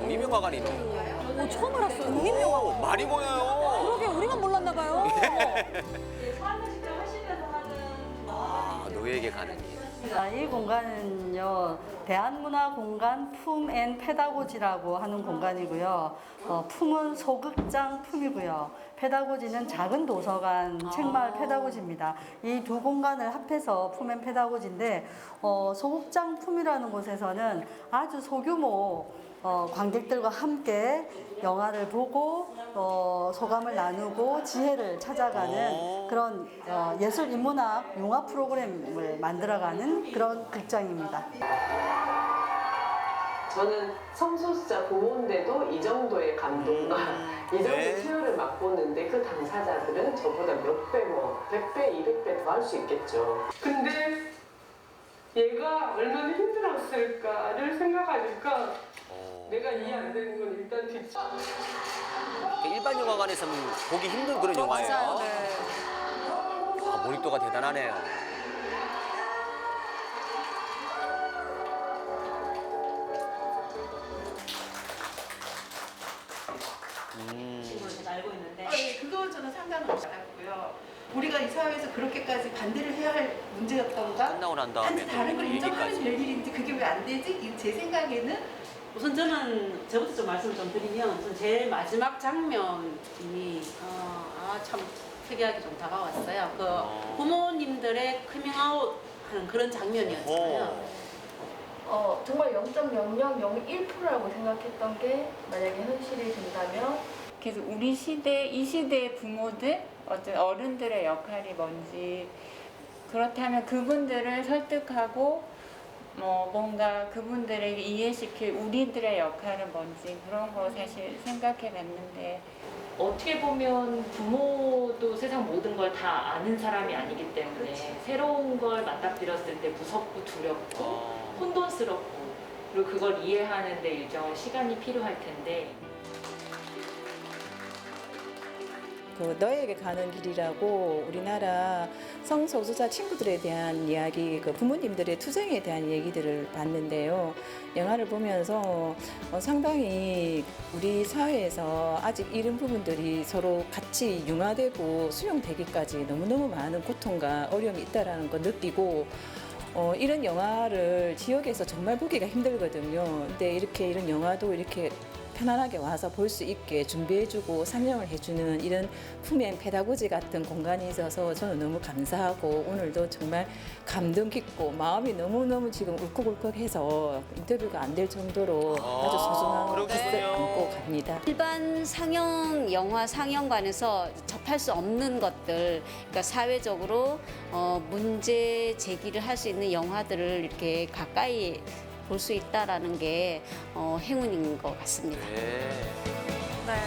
국립영화관이네. 오, 처음 알았어요. 오, 국립영화관. 많이 보여요. 그러게 우리만 몰랐나 봐요. 아, 너에게 가는 길. 자, 이 공간은요 대한문화 공간 품 앤 페다고지라고 하는 공간이고요. 어, 품은 소극장 품이고요. 페다고지는 작은 도서관 책마을 페다고지입니다. 이 두 공간을 합해서 품 앤 페다고지인데 어, 소극장 품이라는 곳에서는 아주 소규모 어, 관객들과 함께 영화를 보고 어, 소감을 나누고 지혜를 찾아가는 그런 어, 예술 인문학 융합 프로그램을 만들어가는 그런 극장입니다. 저는 성소수자 부모인데도 이 정도의 감동과 이 정도 의 네. 수요를 맛보는데 그 당사자들은 저보다 몇 배, 뭐 100배, 200배 더 할 수 있겠죠. 근데 얘가 얼마나 힘들었을까를 생각하니까 어, 내가 이해 안 되는 건 일단 뒷 일반 영화관에서는 보기 힘든 그런 영화예요. 네. 아, 몰입도가 대단하네요. 저는 상관없이 알았고요. 우리가 이 사회에서 그렇게까지 반대를 해야 할 문제였던가? 끝나고 난 다음에 단지 다른 걸 인정하는 얘기까지. 일인지 그게 왜 안 되지? 이- 제 생각에는 우선 저는 저부터 좀 말씀 좀 드리면 우선 제일 마지막 장면이 어, 아, 참 특이하게 좀 다가왔어요. 그 어. 부모님들의 커밍아웃 하는 그런 장면이었잖아요. 어. 어, 정말 0.0001%라고 생각했던 게 만약에 현실이 된다면 그래서 우리 시대, 이 시대의 부모들, 어떤 어른들의 역할이 뭔지, 그렇다면 그분들을 설득하고, 뭐, 뭔가 그분들에게 이해시킬 우리들의 역할은 뭔지, 그런 거 사실 생각해 봤는데, 어떻게 보면 부모도 세상 모든 걸 다 아는 사람이 아니기 때문에 새로운 걸 맞닥뜨렸을 때 무섭고 두렵고 어. 혼돈스럽고 그리고 그걸 이해하는 데 일정한 시간이 필요할 텐데 그 너에게 가는 길이라고 우리나라 성소수자 친구들에 대한 이야기, 그 부모님들의 투쟁에 대한 얘기들을 봤는데요. 영화를 보면서 어, 상당히 우리 사회에서 아직 이런 부분들이 서로 같이 융화되고 수용되기까지 너무너무 많은 고통과 어려움이 있다라는 걸 느끼고 어, 이런 영화를 지역에서 정말 보기가 힘들거든요. 근데 이렇게 이런 영화도 이렇게 편안하게 와서 볼 수 있게 준비해주고 상영을 해주는 이런 품행 페다고지 같은 공간이 있어서 저는 너무 감사하고 오늘도 정말 감동 깊고 마음이 너무너무 지금 울컥울컥해서 인터뷰가 안 될 정도로 아주 소중한 그렇군요. 것을 안고 갑니다. 일반 상영 영화 상영관에서 접할 수 없는 것들, 그러니까 사회적으로 어, 문제 제기를 할 수 있는 영화들을 이렇게 가까이 볼 수 있다라는 게 어, 행운인 것 같습니다. 네. 네.